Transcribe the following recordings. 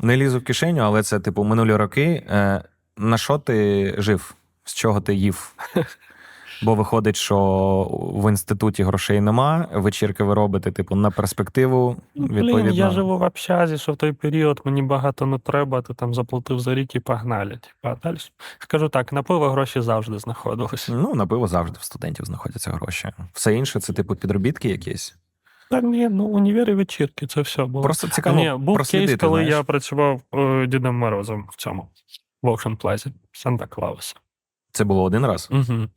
Не лізу в кишеню, але це, типу, минулі роки. Е, на що ти жив? З чого ти їв? Бо виходить, що в інституті грошей нема, вечірки ви робите, типу, на перспективу. Ну, Відповідно. Блін, я живу в общазі, що в той період мені багато не треба, ти там заплатив за рік і погнали. Типа, а далі скажу так, на пиво гроші завжди знаходились. Ну, на пиво завжди в студентів знаходяться гроші. Все інше це, типу, підробітки якісь. Так, ні, ну універи вечірки, це все було. Просто цікаво ні, був кейс, коли знаєш. я працював е, Дідом Морозом в цьому в Ocean Plaza, Санта Клауса. Це було один раз. Угу.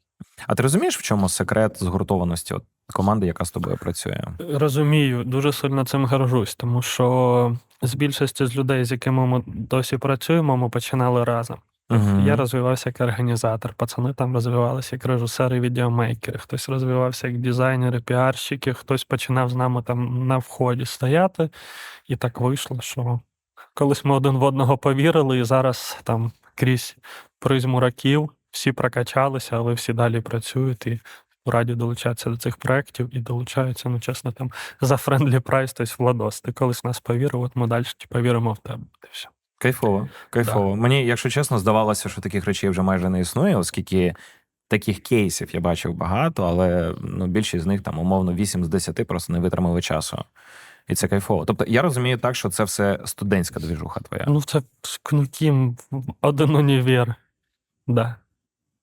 А ти розумієш, в чому секрет згуртованості от, команди, яка з тобою працює? Розумію, дуже сильно цим горжусь, тому що з більшості з людей, з якими ми досі працюємо, ми починали разом. Мгм. Я розвивався як організатор, пацани там розвивалися як режисери, відеомейкери, хтось розвивався як дизайнери, піарщики, хтось починав з нами там на вході стояти. І так вийшло, що колись ми один в одного повірили, і зараз там крізь призму років всі прокачалися, але всі далі працюють і раді долучатися до цих проєктів і долучаються, ну чесно, там за френдлі прайс, тобто Владос. Ти колись в нас повірив, от ми далі повіримо в тебе. Все. Кайфово, кайфово. Мені, якщо чесно, здавалося, що таких речей вже майже не існує, оскільки таких кейсів я бачив багато, але ну, більшість з них там умовно 8 з 10 просто не витримали часу. І це кайфово. Тобто я розумію так, що це все студентська двіжуха твоя. Ну, це ну, ким один універ. Да.